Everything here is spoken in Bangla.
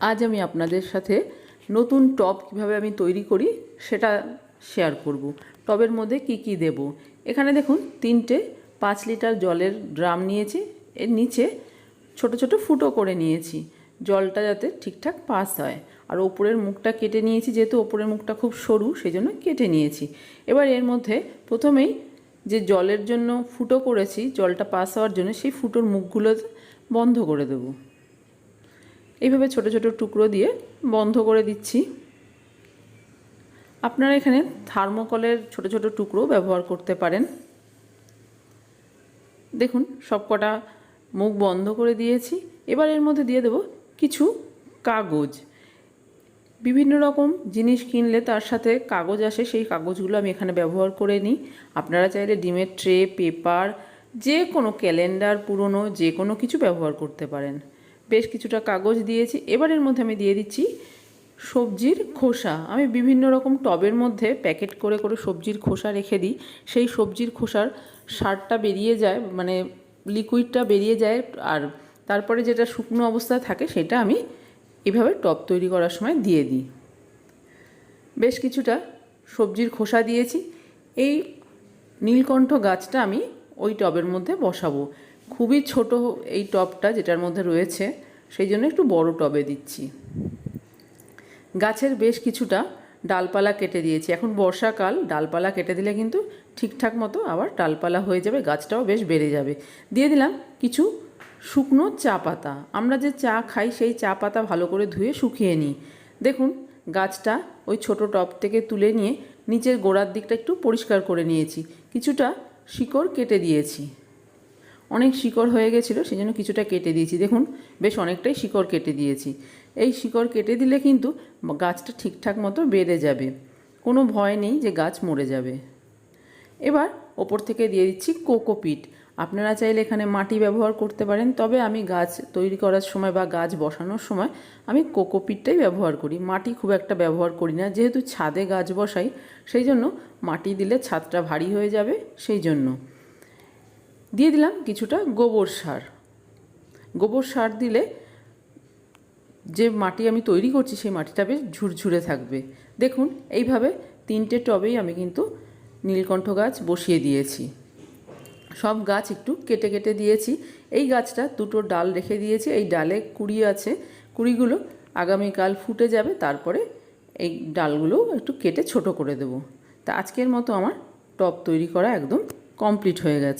আজ আমি আপনাদের সাথে নতুন টব কীভাবে আমি তৈরি করি সেটা শেয়ার করব। টবের মধ্যে কি কি দেব? এখানে দেখুন, তিনটে পাঁচ লিটার জলের ড্রাম নিয়েছি। এর নিচে ছোট ছোট ফুটো করে নিয়েছি। জলটা যাতে ঠিকঠাক পাস হয়। আর ওপরের মুখটা কেটে নিয়েছি, যেহেতু ওপরের মুখটা খুব সরু সেই জন্য কেটে নিয়েছি। এবার এর মধ্যে প্রথমেই যে জলের জন্য ফুটো করেছি, জলটা পাস হওয়ার জন্য সেই ফুটোর মুখগুলো বন্ধ করে দেবো। এইভাবে ছোট ছোট টুকরো দিয়ে বন্ধ করে দিচ্ছি। আপনারা এখানে থার্মোকলের ছোট ছোট টুকরো ব্যবহার করতে পারেন। দেখুন, সবকটা মুখ বন্ধ করে দিয়েছি। এবার এর মধ্যে দিয়ে দেব কিছু কাগজ। বিভিন্ন রকম জিনিস কিনলে তার সাথে কাগজ আসে, সেই কাগজগুলো আমি এখানে ব্যবহার করে নিই। আপনারা চাইলে ডিমের ট্রে, পেপার, যে কোনো ক্যালেন্ডার পুরনো, যে কোনো কিছু ব্যবহার করতে পারেন। বেশ কিছুটা কাগজ দিয়েছি। এবার এর মধ্যে আমি দিয়ে দিচ্ছি সবজির খোসা। আমি বিভিন্ন রকম টবের মধ্যে প্যাকেট করে করে সবজির খোসা রেখে দিই। সেই সবজির খোসার সারটা বেরিয়ে যায় মানে লিকুইডটা বেরিয়ে যায় আর তারপরে যেটা শুকনো অবস্থায় থাকে সেটা আমি এভাবে টব তৈরি করার সময় দিয়ে দিই। বেশ কিছুটা সবজির খোসা দিয়েছি। এই নীলকণ্ঠ গাছটা আমি ওই টবের মধ্যে বসাবো। খুবই ছোট এই টবটা যেটার মধ্যে রয়েছে। সেই জন্য একটু বড় টবে দিচ্ছি। গাছের বেশ কিছুটা ডালপালা কেটে দিয়েছি। এখন বর্ষাকাল, ডালপালা কেটে দিলে কিন্তু ঠিকঠাক মতো আবার ডালপালা হয়ে যাবে, গাছটাও বেশ বেড়ে যাবে। দিয়ে দিলাম কিছু শুকনো চা পাতা। আমরা যে চা খাই সেই চা পাতা ভালো করে ধুয়ে শুকিয়ে নিই। দেখুন, গাছটা ওই ছোট টব থেকে তুলে নিয়ে নিচের গোড়ার দিকটা একটু পরিষ্কার করে নিয়েছি। কিছুটা শিকড় কেটে দিয়েছি। অনেক শিকড় হয়ে গেছিল সেই জন্য কিছুটা কেটে দিয়েছি। দেখুন, বেশ অনেকটাই শিকড় কেটে দিয়েছি। এই শিকড় কেটে দিলে কিন্তু গাছটা ঠিকঠাক মতো বেড়ে যাবে। কোনো ভয় নেই যে গাছ মরে যাবে। এবার ওপর থেকে দিয়ে দিচ্ছি কোকোপিট আপনারা চাইলে এখানে মাটি ব্যবহার করতে পারেন, তবে আমি গাছ তৈরি করার সময় বা গাছ বসানোর সময় আমি কোকোপিটটাই ব্যবহার করি। মাটি খুব একটা ব্যবহার করি না, যেহেতু ছাদে গাছ বসাই, সেই জন্য মাটি দিলে ছাদটা ভারী হয়ে যাবে, সেই জন্য। দিয়ে দিলাম কিছুটা গোবর সার। গোবর সার দিলে যে মাটি আমি তৈরি করছি সেই মাটিটা বেশ ঝুরঝুরে থাকবে। দেখুন, এইভাবে তিনটে টবেই আমি কিন্তু নীলকণ্ঠ গাছ বসিয়ে দিয়েছি। সব গাছ একটু কেটে কেটে দিয়েছি। এই গাছটা দুটো ডাল রেখে দিয়েছি। এই ডালে কুড়ি আছে। কুড়িগুলো আগামীকাল ফুটে যাবে। তারপরে এই ডালগুলো একটু কেটে ছোট করে দেব। তা আজকের মতো আমার টব তৈরি করা একদম কমপ্লিট হয়ে গেছে।